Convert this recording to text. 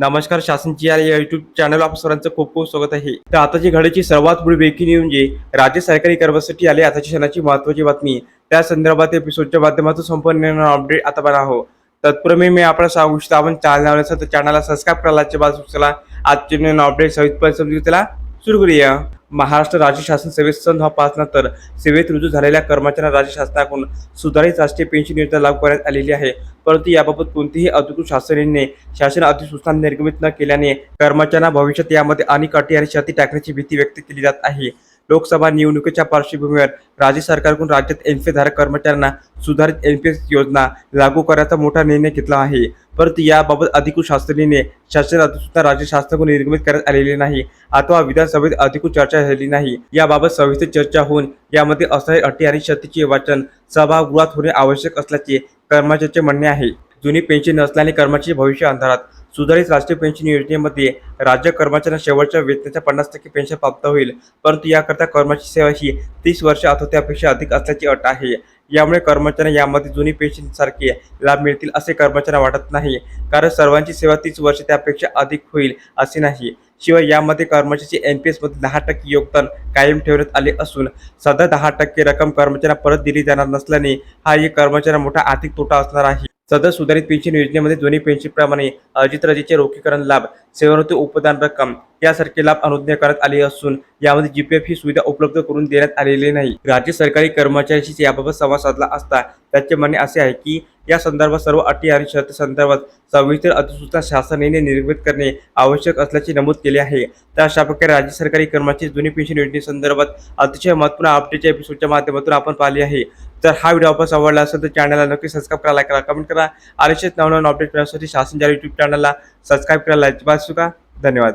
नमस्कार शासनची या YouTube channel आप सर्वांचं खूप खूप स्वागत आहे. तर आताची घडीची सर्वात मुळी बेकी येऊन म्हणजे राज्य सरकारी कर्मचारी आले आताची क्षणाची महत्वाची बातमी. त्या संदर्भात एपिसोडच्या माध्यमातून संपूर्ण अपडेट आता बघा हो तत्पूर्वी मी आपण सांगू इच्छितो आपण चॅनल तर चॅनलला सबस्क्राईब करायला बाजू चला आजचे नवीन अपडेट सविस्तर समजू त्याला सुरू करूया. महाराष्ट्र राज्य शासन सेवेत सन दोन हजार पाच नंतर सेवेत रुजू झालेल्या कर्मचाऱ्यांना राज्य शासनाकडून सुधारित राष्ट्रीय पेन्शन योजना लागू करण्यात आलेली आहे. परंतु याबाबत कोणतीही अधिकृत शासनाने शासन अधिसूचना निर्गमित न केल्याने कर्मचाऱ्यांना भविष्यात यामध्ये अनेक अटी आणि क्षती टाकण्याची भीती व्यक्त केली जात आहे. लोकसभा निवडणुकीच्या पार्श्वभूमीवर राज्य सरकारकडून राज्यात एनपीएस धारक कर्मचाऱ्यांना सुधारित एनपीएस योजना लागू करण्याचा मोठा निर्णय घेतला आहे. परंतु याबाबत अधिकृत शास्त्रीने शासन अधिसूचना राज्य शासनाकडून निर्गमित करण्यात आलेली नाही. अथवा विधानसभेत अधिकृत चर्चा झाली नाही. याबाबत सविस्तर चर्चा होऊन यामध्ये असणारी अटी आणि शर्तीचे वाचन सभागृहात होणे आवश्यक असल्याचे कर्मचाऱ्याचे म्हणणे आहे. जुनी पेन्शन नसल्याने कर्मचारी भविष्य अंधारात सुधारित राष्ट्रीय पेन्शन योजनेमध्ये राज्य कर्मचाऱ्यांना शेवटच्या वेतनाच्या पन्नास टक्के पेन्शन प्राप्त होईल. परंतु याकरता कर्मचारी सेवा ही तीस वर्ष अथवा त्यापेक्षा अधिक असल्याची अट आहे. यामुळे कर्मचाऱ्यांना यामध्ये जुनी पेन्शन सारखे लाभ मिळतील असे कर्मचाऱ्यांना वाटत नाही. कारण सर्वांची सेवा तीस वर्ष त्यापेक्षा अधिक होईल असे नाही. शिवाय यामध्ये कर्मचाऱ्याचे एन पी एसमध्ये दहा टक्के योगदान कायम ठेवण्यात आले असून सध्या दहा टक्के रक्कम कर्मचाऱ्यांना परत दिली जाणार नसल्याने हा एक कर्मचाऱ्यांना मोठा आर्थिक तोटा असणार आहे. सदर सुधारित पेन्शन योजनेमध्ये दोन्ही पेन्शनप्रमाणे अर्जित रजेचे रोखीकरण लाभ सेवानिवृत्ती उपदान रक्कम यासारखे लाभ अनुज्ञा करण्यात आले असून यामध्ये जीपीएफ ही सुविधा उपलब्ध करून देण्यात आलेली नाही. राज्य सरकारी कर्मचाऱ्यांशी याबाबत संवाद साधला असता त्याचे म्हणणे असे आहे की या संदर्भात सर्व अटी आणि शर्त संदर्भात सविस्तर अधिसूचना शासनाने निर्मित करणे आवश्यक असल्याचे नमूद केले आहे. तर अशा प्रकारे राज्य सरकारी कर्मचारी जुनी पेन्शन योजनेसंदर्भात अतिशय महत्त्वपूर्ण अपडेटच्या एपिसोडच्या माध्यमातून आपण पाहिले आहे. तर हा व्हिडिओ आपण आवडला असेल तर चॅनलला नक्की सबस्क्राईब करा लाईक करा कमेंट करा. आणि नवनवीन अपडेट मिळण्यासाठी शासन युट्यूब चॅनलला सबस्क्राईब करायला अजिबात चुका धन्यवाद.